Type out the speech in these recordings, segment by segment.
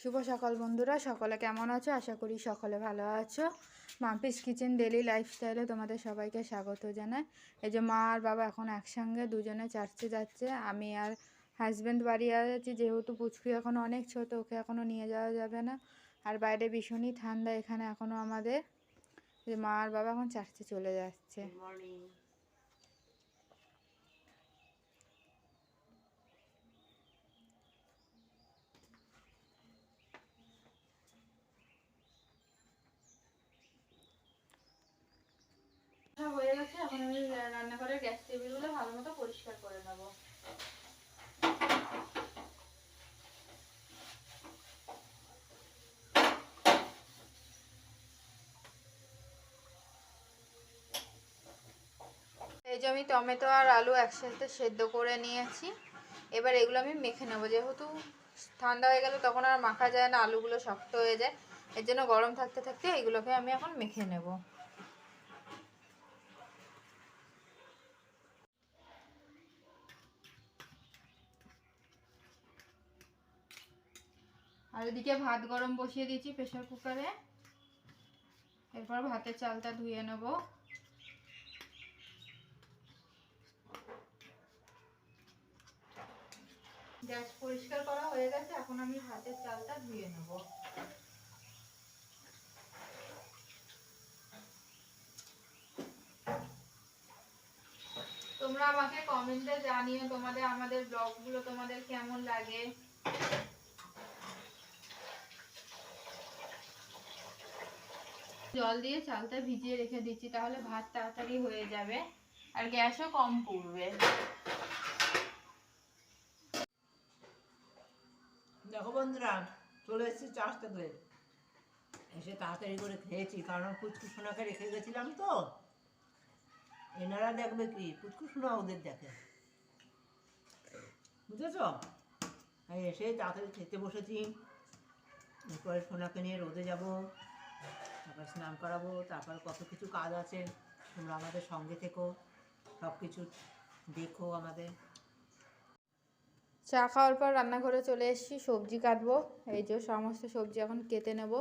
শুভ সকাল বন্ধুরা, সকলে কেমন আছো? আশা করি সকলে ভালো আছো। মাম্পিস কিচেন ডেলি লাইফস্টাইলে তোমাদের সবাইকে স্বাগত জানাই। এই যে মা আর বাবা এখন একসঙ্গে দুজনে চার্চে যাচ্ছে। আমি আর হাজব্যান্ড বাড়ি আছি, যেহেতু পুচকু এখন অনেক ছোট, ওকে এখনও নিয়ে যাওয়া যাবে না। আর বাইরে ভীষণই ঠান্ডা এখানে এখনও আমাদের। যে মা আর বাবা এখন চার্চে চলে যাচ্ছে মর্নিং হ্যাঁ, হয়ে গেছে এখন আমি রান্নাঘরের গ্যাস টেবিলগুলো ভালো মতো পরিষ্কার করে নেব। এই যে আমি টমেটো আর আলু একসাথে সেদ্ধ করে নিয়েছি। এবার এগুলো আমি মেখে নেব। যেহেতু ঠান্ডা হয়ে গেলে তখন আর মাখা যায় না, আলুগুলো শক্ত হয়ে যায়। এর জন্য গরম থাকতে থাকতে এগুলোকে আমি এখন মেখে নেব। আর এদিকে ভাত গরম বসিয়ে দিয়েছি প্রেশার কুকারে এরপর ভাতের চালটা ধুয়ে নেব। গ্যাস পরিষ্কার করা হয়ে গেছে, এখন আমি ভাতের চালটা ধুয়ে নেব। তোমরা আমাকে কমেন্টে জানিও তোমাদের, আমাদের ব্লগগুলো তোমাদের কেমন লাগে? জল দিয়ে চালটা ভিজিয়ে রেখে দিচ্ছি, তাহলে ভাত তাড়াতাড়ি হয়ে যাবে আর গ্যাসও কম পুড়বে। দেখো বন্ধুরা, চলে এসেছি চাষ থেকে। এসে তাড়াতাড়ি করে খেয়েছি, কারণ পুচকু সোনাকে রেখে গেছিলাম তো। এনারা দেখবে কি, পুচকু সোনা ওদের দেখে। বুঝেছ? এসে তাড়াতাড়ি খেতে বসেছি। এরপরে সোনাকে নিয়ে রোদে যাব। তারপর স্নান করাবো, তারপর কত কিছু কাজ আছে, তোমরা আমাদের সঙ্গে থেকো সব কিছু দেখো আমাদের। চা খাওয়ার পর রান্নাঘরে চলে এসেছি, সবজি কাটবো। এই যে সমস্ত সবজি এখন কেটে নেব।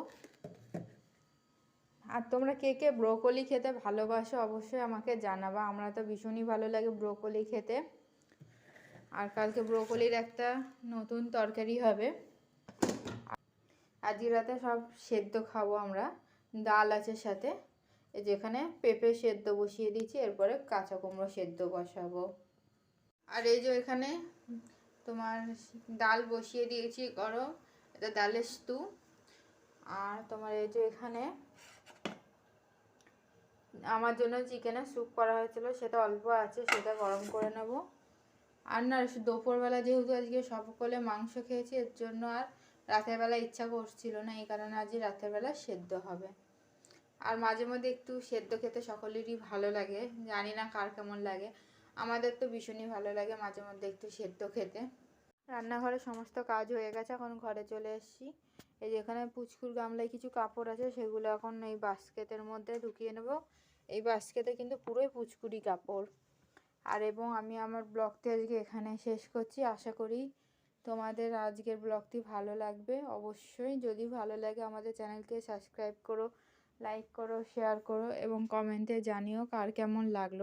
আর তোমরা কে কে ব্রোকলি খেতে ভালোবাসো অবশ্যই আমাকে জানাবা। আমরা তো ভীষণই ভালো লাগে ব্রোকলি খেতে। আর কালকে ব্রোকলির একটা নতুন তরকারি হবে। আজকে রাতে সব সেদ্ধ খাব আমরা। ডাল আছে সাথে। যেখানে পেঁপে সেদ্ধ বসিয়ে দিয়েছি, এরপরে কাঁচা কুমড়ো সেদ্ধ বসাবো। আর এই যে এখানে তোমার ডাল বসিয়ে দিয়েছি গরম, এটা ডালের স্টু আর তোমার এই যে এখানে আমার জন্য চিকেনের স্যুপ করা হয়েছিল, সেটা অল্প আছে, সেটা গরম করে নেব। আর না, দুপুরবেলা যেহেতু আজকে সকলে মাংস খেয়েছি, এর জন্য আর রাতের বেলা ইচ্ছা করছিল না, এই কারণে আজ রাতের বেলা সেদ্ধ হবে। আর মাঝে মধ্যে একটু সেদ্ধ খেতে সকলেরই ভালো লাগে, জানি না কার কেমন লাগে। আমাদের তো ভীষণই ভালো লাগে মাঝে মধ্যে একটু সেদ্ধ খেতে। রান্নাঘরে সমস্ত কাজ হয়ে গেছে, এখন ঘরে চলে এসেছি। এই যে এখানে পুচকুর গামলায় কিছু কাপড় আছে, সেগুলো এখন এই বাস্কেটের মধ্যে ঢুকিয়ে নেব। এই বাস্কেটে কিন্তু পুরোই পুচকুরি কাপড়। আর এবং আমি আমার ব্লগটি আজকে এখানে শেষ করছি, আশা করি তোমাদের আজকের ব্লগটি ভালো লাগবে, অবশ্যই। যদি ভালো লাগে আমাদের চ্যানেলকে সাবস্ক্রাইব করো, লাইক করো, শেয়ার করো এবং কমেন্টে জানিও কার কেমন লাগল।